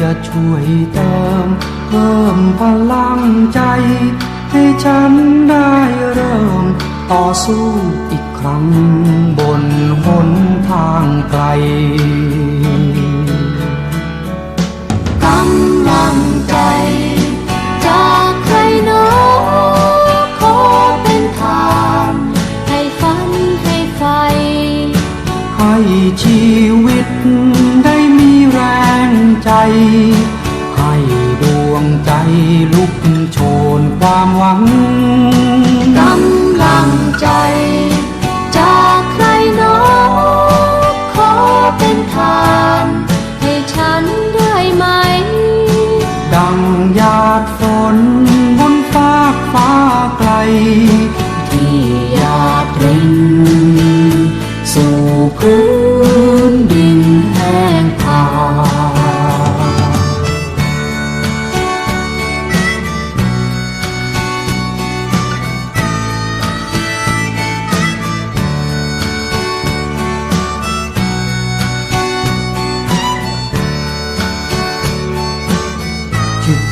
จะช่วยเติม เพิ่มพลังใจ ให้ฉันได้เริ่ม ต่อสู้อีกครั้งบนหนทางไกลกำลังใจ จากใครหนอขอเป็นทางให้ฝันให้ไฟ ให้ชีวิตได้มีแรง ให้ดวงใจลุกโชนความหวังกำลังใจ จากใครหนอขอเป็นทาน ให้ฉันได้ไหม ดังหยาดฝนบนฟากฟ้าไกล ที่หยาดรินสู่พื้น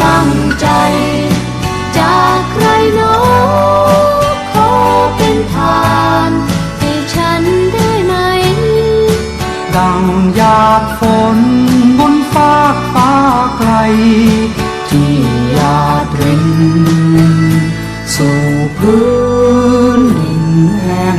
ำลังใจ จากใครหนอขอเป็นทานให้ฉันได้ไหม ดังหยาดฝนบนฟากฟ้าไกล ที่หยาดริน สู่พื้นดินแห้ง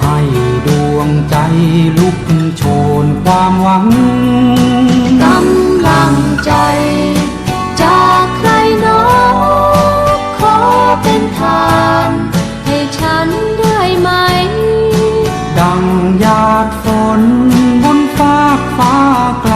ให้ดวงใจลุกโชนความหวังกำลังใจจากใครหนอขอเป็นทาน ให้ฉันได้ไหม ดังหยาดฝนบนฟากฟ้าไกล